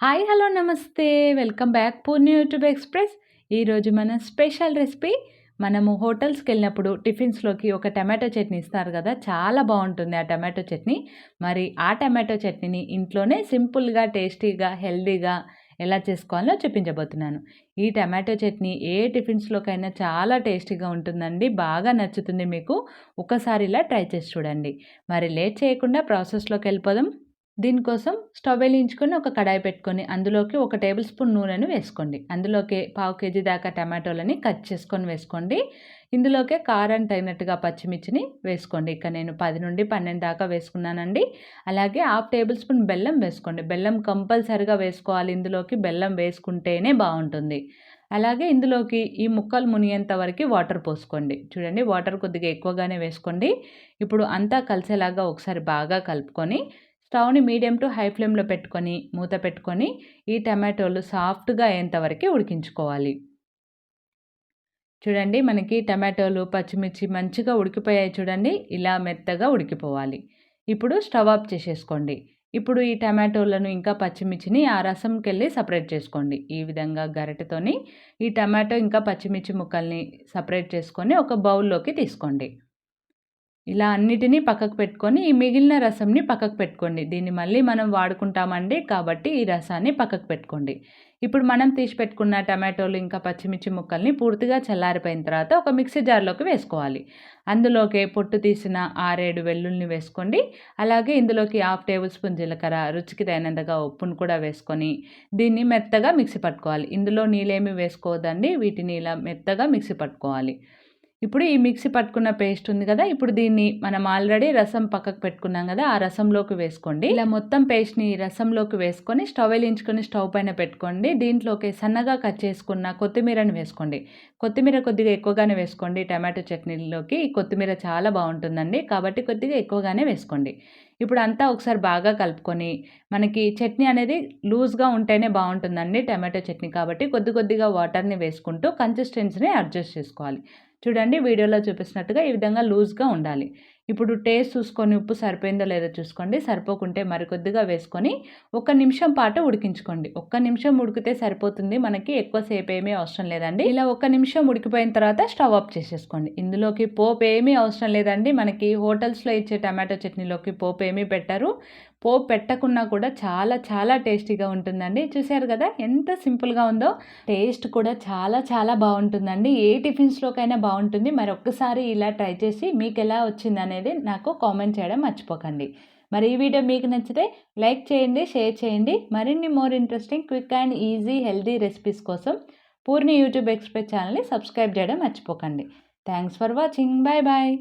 Hi hello నమస్తే. Welcome back Purni YouTube express. ఈరోజు మన స్పెషల్ రెసిపీ మనము హోటల్స్కి వెళ్ళినప్పుడు టిఫిన్స్లోకి ఒక టమాటో చట్నీ ఇస్తారు కదా చాలా బాగుంటుంది ఆ టమాటో చట్నీ. మరి ఆ టమాటో చట్నీని ఇంట్లోనే సింపుల్గా టేస్టీగా హెల్దీగా ఎలా చేసుకోవాలో చూపించబోతున్నాను. ఈ టమాటో చట్నీ ఏ టిఫిన్స్లోకైనా చాలా టేస్టీగా ఉంటుందండి బాగా నచ్చుతుంది మీకు. ఒకసారి ఇలా ట్రై చేసి చూడండి. మరి లేట్ చేయకుండా ప్రాసెస్లోకి వెళ్ళిపోదాం. దీనికోసం స్టవ్ వేయించుకొని ఒక కడాయి పెట్టుకొని అందులోకి ఒక టేబుల్ స్పూన్ నూనెను వేసుకోండి. అందులోకి పావు కేజీ దాకా టమాటోలని కట్ చేసుకొని వేసుకోండి. ఇందులోకే కారం తగినట్టుగా పచ్చిమిర్చిని వేసుకోండి. ఇక నేను పది నుండి పన్నెండు దాకా వేసుకున్నానండి. అలాగే హాఫ్ టేబుల్ స్పూన్ బెల్లం వేసుకోండి. బెల్లం కంపల్సరిగా వేసుకోవాలి. ఇందులోకి బెల్లం వేసుకుంటేనే బాగుంటుంది. అలాగే ఇందులోకి ఈ ముక్కలు మునిగేంత వరకు వాటర్ పోసుకోండి. చూడండి వాటర్ కొద్దిగా ఎక్కువగానే వేసుకోండి. ఇప్పుడు అంతా కలిసేలాగా ఒకసారి బాగా కలుపుకొని స్టవ్ని మీడియం టు హై ఫ్లేమ్లో పెట్టుకొని మూత పెట్టుకొని ఈ టమాటోలు సాఫ్ట్గా అయ్యేంతవరకు ఉడికించుకోవాలి. చూడండి మనకి టమాటోలు పచ్చిమిర్చి మంచిగా ఉడికిపోయాయి చూడండి ఇలా మెత్తగా ఉడికిపోవాలి. ఇప్పుడు స్టవ్ ఆఫ్ చేసేసుకోండి. ఇప్పుడు ఈ టమాటోలను ఇంకా పచ్చిమిర్చిని ఆ రసంకి వెళ్ళి సపరేట్ చేసుకోండి. ఈ విధంగా గరిటెతోని ఈ టమాటో ఇంకా పచ్చిమిర్చి ముక్కల్ని సపరేట్ చేసుకొని ఒక బౌల్లోకి తీసుకోండి. ఇలా అన్నిటినీ పక్కకు పెట్టుకొని ఈ మిగిలిన రసంని పక్కకు పెట్టుకోండి. దీన్ని మళ్ళీ మనం వాడుకుంటామండి కాబట్టి ఈ రసాన్ని పక్కకు పెట్టుకోండి. ఇప్పుడు మనం తీసి పెట్టుకున్న టమాటోలు ఇంకా పచ్చిమిర్చి ముక్కల్ని పూర్తిగా చల్లారిపోయిన తర్వాత ఒక మిక్సీ జార్లోకి వేసుకోవాలి. అందులోకి పొట్టు తీసిన ఆరేడు వెల్లుల్ని వేసుకోండి. అలాగే ఇందులోకి హాఫ్ టేబుల్ స్పూన్ జీలకర్ర రుచికి తగినంతగా ఉప్పును కూడా వేసుకొని దీన్ని మెత్తగా మిక్సీ పట్టుకోవాలి. ఇందులో నీళ్ళేమి వేసుకోవద్దండి వీటిని ఇలా మెత్తగా మిక్సీ పట్టుకోవాలి. ఇప్పుడు ఈ మిక్సీ పట్టుకున్న పేస్ట్ ఉంది కదా ఇప్పుడు దీన్ని మనం ఆల్రెడీ రసం పక్కకు పెట్టుకున్నాం కదా ఆ రసంలోకి వేసుకోండి. ఇలా మొత్తం పేస్ట్ని రసంలోకి వేసుకొని స్టవ్ వెలించుకొని స్టవ్ పైన పెట్టుకోండి. దీంట్లోకి సన్నగా కట్ చేసుకున్న కొత్తిమీరని వేసుకోండి. కొత్తిమీర కొద్దిగా ఎక్కువగానే వేసుకోండి టమాటో చట్నీలోకి. కొత్తిమీర చాలా బాగుంటుందండి కాబట్టి కొద్దిగా ఎక్కువగానే వేసుకోండి. ఇప్పుడు అంతా ఒకసారి బాగా కలుపుకొని మనకి చట్నీ అనేది లూజ్గా ఉంటేనే బాగుంటుందండి టమాటో చట్నీ కాబట్టి కొద్ది కొద్దిగా వాటర్ని వేసుకుంటూ కన్సిస్టెన్సీని అడ్జస్ట్ చేసుకోవాలి. చూడండి వీడియోలో చూపిస్తున్నట్టుగా ఈ విధంగా లూజ్గా ఉండాలి. ఇప్పుడు టేస్ట్ చూసుకొని ఉప్పు సరిపోయిందో లేదో చూసుకోండి. సరిపోకుంటే మరికొద్దిగా వేసుకొని ఒక నిమిషం పాటు ఉడికించుకోండి. ఒక్క నిమిషం ఉడికితే సరిపోతుంది. మనకి ఎక్కువసేపు ఏమీ అవసరం లేదండి. ఇలా ఒక నిమిషం ఉడికిపోయిన తర్వాత స్టవ్ ఆఫ్ చేసేసుకోండి. ఇందులోకి పోపు ఏమీ అవసరం లేదండి. మనకి హోటల్స్లో ఇచ్చే టమాటో చట్నీలోకి పోపు ఏమీ పెట్టారు. పోపు పెట్టకున్నా కూడా చాలా చాలా టేస్టీగా ఉంటుందండి. చూసారు కదా ఎంత సింపుల్గా ఉందో. టేస్ట్ కూడా చాలా చాలా బాగుంటుందండి. ఏ టిఫిన్స్లోకైనా బాగుంటుంది. మరి ఒక్కసారి ఇలా ట్రై చేసి మీకు ఎలా వచ్చింది అనేది నాకు కామెంట్ చేయడం మర్చిపోకండి. మరి ఈ వీడియో మీకు నచ్చితే లైక్ చేయండి షేర్ చేయండి. మరిన్ని more interesting quick and easy healthy recipes కోసం పూర్ణి యూట్యూబ్ ఎక్స్ప్రెస్ ఛానల్ని సబ్స్క్రైబ్ చేయడం మర్చిపోకండి. Thanks for watching bye bye